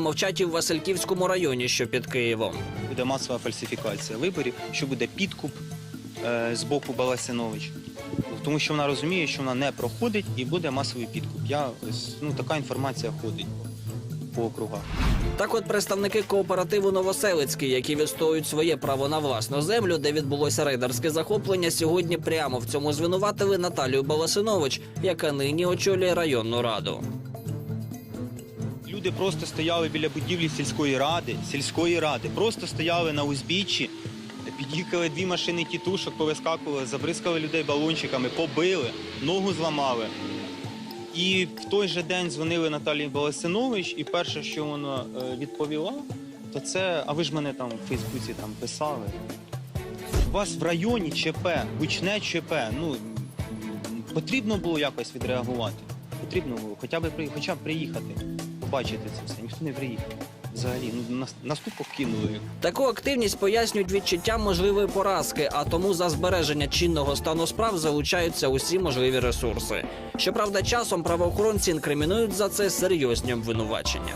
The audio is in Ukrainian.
Мовчать і в Васильківському районі, що під Києвом. буде масова фальсифікація виборів, що буде підкуп е, з боку Баласинович. Тому що вона розуміє, що вона не проходить і буде масовий підкуп. Я ну така інформація ходить по округах. Так, от представники кооперативу Новоселицький, які відстоюють своє право на власну землю, де відбулося рейдерське захоплення, сьогодні прямо в цьому звинуватили Наталію Баласинович, яка нині очолює районну раду. Люди просто стояли біля будівлі сільської ради, сільської ради, просто стояли на узбіччі, під'їхали дві машини тітушок, повискакували, забризкали людей балончиками, побили, ногу зламали. І в той же день дзвонили Наталії Баласинович, і перше, що вона е, відповіла, то це, а ви ж мене там в Фейсбуці там писали. У вас в районі ЧП, гучне ЧП. Ну потрібно було якось відреагувати. Потрібно було хоча б хоча б приїхати, побачити це все. Ніхто не приїхав. Взагалі, ну нас наступку кинули. Таку активність пояснюють відчуттям можливої поразки, а тому за збереження чинного стану справ залучаються усі можливі ресурси. Щоправда, часом правоохоронці інкримінують за це серйозні обвинувачення.